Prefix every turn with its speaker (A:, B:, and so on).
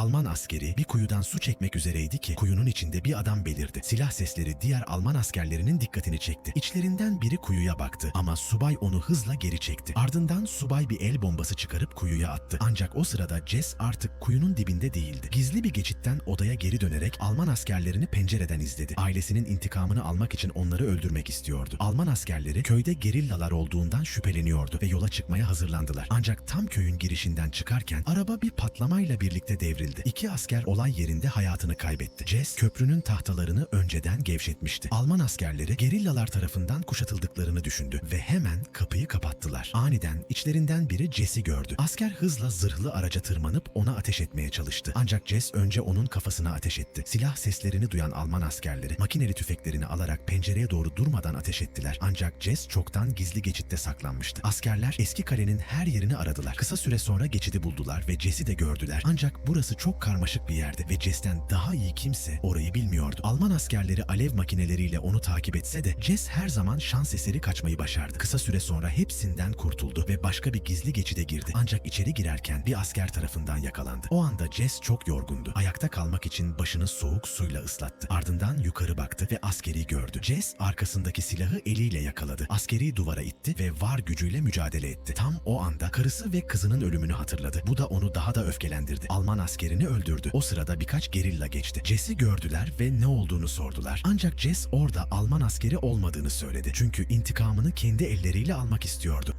A: Alman askeri bir kuyudan su çekmek üzereydi ki kuyunun içinde bir adam belirdi. Silah sesleri diğer Alman askerlerinin dikkatini çekti. İçlerinden biri kuyuya baktı ama subay onu hızla geri çekti. Ardından subay bir el bombası çıkarıp kuyuya attı. Ancak o sırada Jess artık kuyunun dibinde değildi. Gizli bir geçitten odaya geri dönerek Alman askerlerini pencereden izledi. Ailesinin intikamını almak için onları öldürmek istiyordu. Alman askerleri köyde gerillalar olduğundan şüpheleniyordu ve yola çıkmaya hazırlandılar. Ancak tam köyün girişinden çıkarken araba bir patlamayla birlikte devrildi. İki asker olay yerinde hayatını kaybetti. Jess köprünün tahtalarını önceden gevşetmişti. Alman askerleri gerillalar tarafından kuşatıldıklarını düşündü ve hemen kapıyı kapattılar. Aniden içlerinden biri Jess'i gördü. Asker hızla zırhlı araca tırmanıp ona ateş etmeye çalıştı. Ancak Jess önce onun kafasına ateş etti. Silah seslerini duyan Alman askerleri makineli tüfeklerini alarak pencereye doğru durmadan ateş ettiler. Ancak Jess çoktan gizli geçitte saklanmıştı. Askerler eski kalenin her yerini aradılar. Kısa süre sonra geçidi buldular ve Jess'i de gördüler. Ancak burası çok karmaşık bir yerdi ve Jess'ten daha iyi kimse orayı bilmiyordu. Alman askerleri alev makineleriyle onu takip etse de Jess her zaman şans eseri kaçmayı başardı. Kısa süre sonra hepsinden kurtuldu ve başka bir gizli geçide girdi. Ancak içeri girerken bir asker tarafından yakalandı. O anda Jess çok yorgundu. Ayakta kalmak için başını soğuk suyla ıslattı. Ardından yukarı baktı ve askeri gördü. Jess arkasındaki silahı eliyle yakaladı. Askeri duvara itti ve var gücüyle mücadele etti. Tam o anda karısı ve kızının ölümünü hatırladı. Bu da onu daha da öfkelendirdi. Alman askerini öldürdü. O sırada birkaç gerilla geçti. Jess'i gördüler ve ne olduğunu sordular. Ancak Jess orada Alman askeri olmadığını söyledi. Çünkü intikamını kendi elleriyle almak istiyordu.